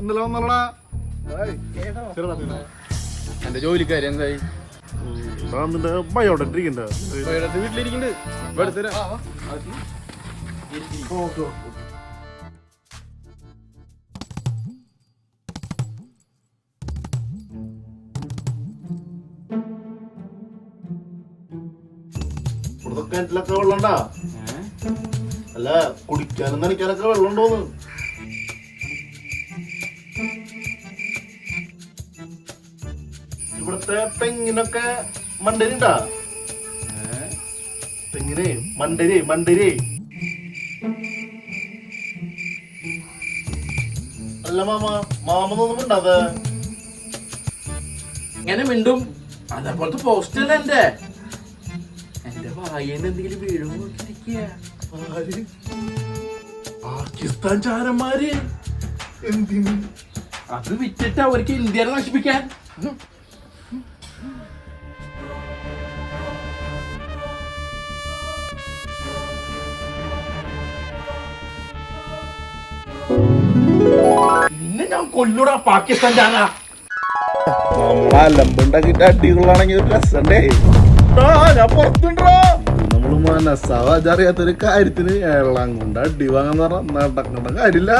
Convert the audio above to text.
ഇന്നലെ വന്നല്ലടാ എന്റെ ജോലിക്കാരി എന്തായി? നിന്റെ ഇരിക്കണ്ട വീട്ടിലിരിക്കുന്നുണ്ട് കിണറ്റിലൊക്കെ വെള്ളണ്ടാ അല്ല കുടിക്കാനും നനയ്ക്കാനൊക്കെ വെള്ളം ഉണ്ടോന്ന് ഇവിടുത്തെ തെങ്ങിനൊക്കെ മണ്ടരിണ്ടാ? തെങ്ങിനെ മണ്ടരി മണ്ടരി. അല്ല മാമ മാമൊന്നും ഉണ്ടാതെ ഇങ്ങനെ മിണ്ടും. അതേപോലത്തെ പോസ്റ്റ് അല്ല എന്റെ എന്റെ വായന എന്തെങ്കിലും വീഴും? പാകിസ്ഥാൻ ചാരന്മാര്. എന്തിന്? അത് വിറ്റിട്ട് അവർക്ക് ഇന്ത്യനെ നശിപ്പിക്കാൻ. കൊല്ലൂടാ പാകിസ്ഥാൻ നമ്മളെ അടികളാണെങ്കിൽ രസണ്ടേ ഞാൻ പുറത്തുണ്ടോ നമ്മൾ മനസ്സാവാചറിയാത്തൊരു കാര്യത്തിന് എള്ളാം കൊണ്ട് അടി വാങ്ങാന്ന് പറഞ്ഞാൽ നടക്കേണ്ട കാര്യമില്ല.